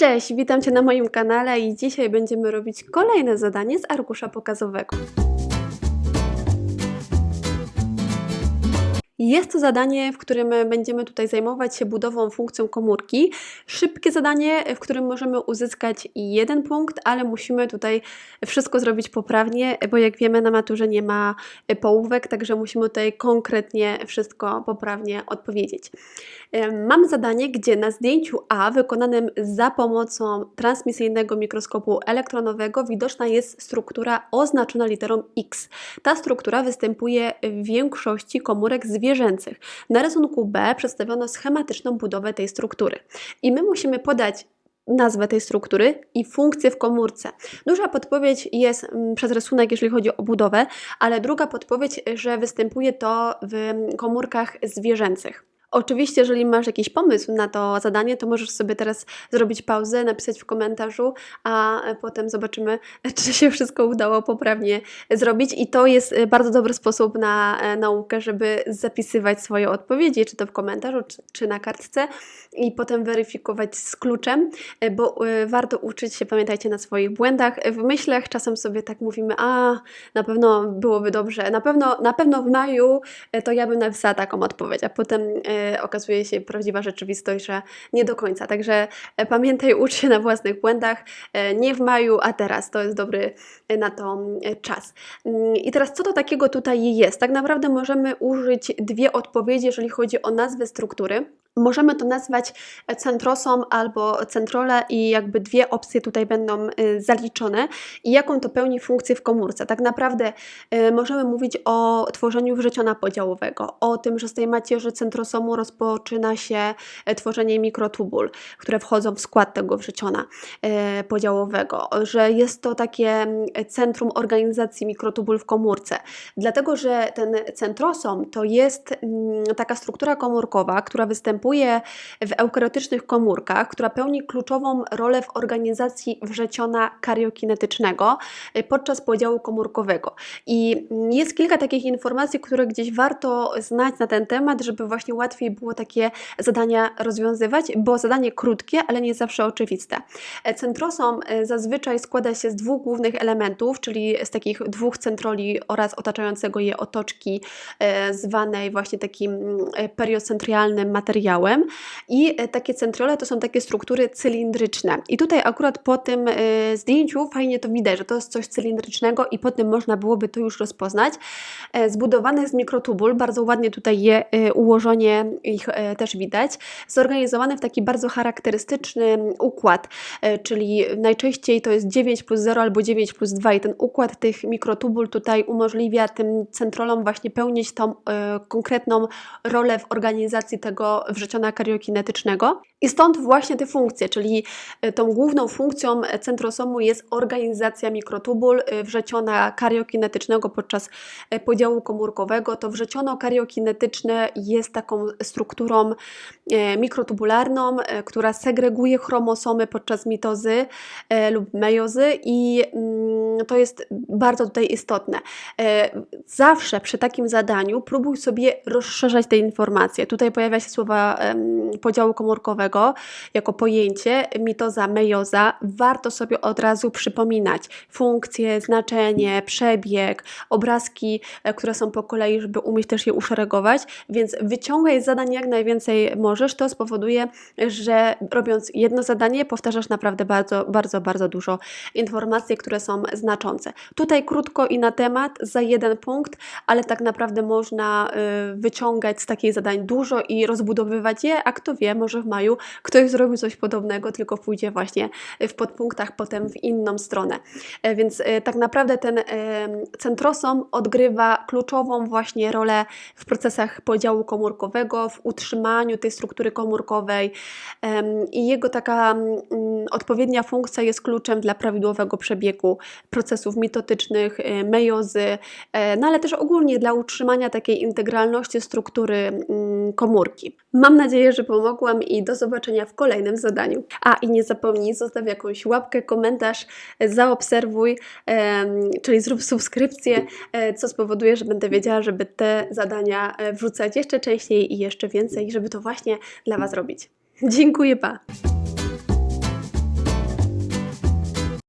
Cześć, witam Cię na moim kanale i dzisiaj będziemy robić kolejne zadanie z arkusza pokazowego. Jest to zadanie, w którym będziemy tutaj zajmować się budową funkcją komórki. Szybkie zadanie, w którym możemy uzyskać jeden punkt, ale musimy tutaj wszystko zrobić poprawnie, bo jak wiemy na maturze nie ma połówek, także musimy tutaj konkretnie wszystko poprawnie odpowiedzieć. Mam zadanie, gdzie na zdjęciu A wykonanym za pomocą transmisyjnego mikroskopu elektronowego widoczna jest struktura oznaczona literą X. Ta struktura występuje w większości komórek zwierzęcych. Na rysunku B przedstawiono schematyczną budowę tej struktury. I my musimy podać nazwę tej struktury i funkcję w komórce. Duża podpowiedź jest mm, przez rysunek, jeżeli chodzi o budowę, ale druga podpowiedź, że występuje to w komórkach zwierzęcych. Oczywiście, jeżeli masz jakiś pomysł na to zadanie, to możesz sobie teraz zrobić pauzę, napisać w komentarzu, a potem zobaczymy, czy się wszystko udało poprawnie zrobić. I to jest e, bardzo dobry sposób na e, naukę, żeby zapisywać swoje odpowiedzi, czy to w komentarzu, czy, na kartce, i potem weryfikować z kluczem, e, bo e, warto uczyć się, pamiętajcie, na swoich błędach. W myślach czasem sobie tak mówimy, a na pewno byłoby dobrze, na pewno, na pewno w maju e, to ja bym napisała taką odpowiedź, a potem e, okazuje się prawdziwa rzeczywistość, że nie do końca. Także e, pamiętaj, ucz się na własnych błędach, e, nie w maju, a teraz to jest dobry e, na to e, czas. Mm, I teraz co to takiego tutaj jest? Tak naprawdę możemy użyć dwie odpowiedzi, jeżeli chodzi o nazwę struktury. Możemy to nazwać centrosą albo centrole i jakby dwie opcje tutaj będą y, zaliczone i jaką to pełni funkcję w komórce. Tak naprawdę y, możemy mówić o tworzeniu wrzeciona podziałowego, o tym, że z tej macierzy centrosomu rozpoczyna się e, tworzenie mikrotubul, które wchodzą w skład tego wrzeciona e, podziałowego, że jest to takie mm, centrum organizacji mikrotubul w komórce. Dlatego, że ten centrosom to jest mm, taka struktura komórkowa, która występuje w eukariotycznych komórkach, która pełni kluczową rolę w organizacji wrzeciona kariokinetycznego y, podczas podziału komórkowego. I jest kilka takich informacji, które gdzieś warto znać na ten temat, żeby właśnie łatwiej było takie zadania rozwiązywać, bo zadanie krótkie, ale nie zawsze oczywiste. E, Centrosom e, zazwyczaj składa się z dwóch głównych elementów, czyli z takich dwóch centroli oraz otaczającego je otoczki, e, zwanej właśnie takim mm, periocentrialnym materiałem. I e, takie centrole to są takie struktury cylindryczne. I tutaj akurat po tym e, zdjęciu fajnie to widać, że to jest coś cylindrycznego i po tym można byłoby to już rozpoznać. E, Zbudowane z mikrotubul, bardzo ładnie tutaj je ułożenie ich też widać. Zorganizowane w taki bardzo charakterystyczny układ, czyli najczęściej to jest 9 plus 0 albo 9 plus 2 i ten układ tych mikrotubul tutaj umożliwia tym centrolom właśnie pełnić tą konkretną rolę w organizacji tego wrzeciona kariokinetycznego. I stąd właśnie te funkcje, czyli e, tą główną funkcją centrosomu jest organizacja mikrotubul e, wrzeciona kariokinetycznego podczas e, podziału komórkowego. To wrzeciono kariokinetyczne jest taką strukturą mikrotubularną, która segreguje chromosomy podczas mitozy lub mejozy i mm, to jest bardzo tutaj istotne. Zawsze przy takim zadaniu próbuj sobie rozszerzać te informacje. Tutaj pojawia się słowa podziału komórkowego jako pojęcie, mitoza, mejoza. Warto sobie od razu przypominać funkcje, znaczenie, przebieg, obrazki, e, które są po kolei, żeby umieć też je uszeregować, więc wyciągaj z zadań jak najwięcej możesz. To spowoduje, że robiąc jedno zadanie, powtarzasz naprawdę bardzo, bardzo, bardzo dużo informacji, które są znaczące. Tutaj krótko i na temat za jeden punkt, ale tak naprawdę można y, wyciągać z takich zadań dużo i rozbudowywać je, a kto wie, może w maju ktoś zrobi coś podobnego, tylko pójdzie właśnie w podpunktach potem w inną stronę. E, Więc e, tak naprawdę ten e, centrosom odgrywa kluczową właśnie rolę w procesach podziału komórkowego, w utrzymaniu tej struktury komórkowej i jego taka mm, odpowiednia funkcja jest kluczem dla prawidłowego przebiegu procesów mitotycznych, mejozy, no ale też ogólnie dla utrzymania takiej integralności struktury mm, komórki. Mam nadzieję, że pomogłam i do zobaczenia w kolejnym zadaniu. A i nie zapomnij, zostaw jakąś łapkę, komentarz, zaobserwuj, czyli zrób subskrypcję, e, co spowoduje, że będę wiedziała, żeby te zadania e, wrzucać jeszcze częściej i jeszcze więcej, żeby to właśnie dla Was robić. Dziękuję, pa!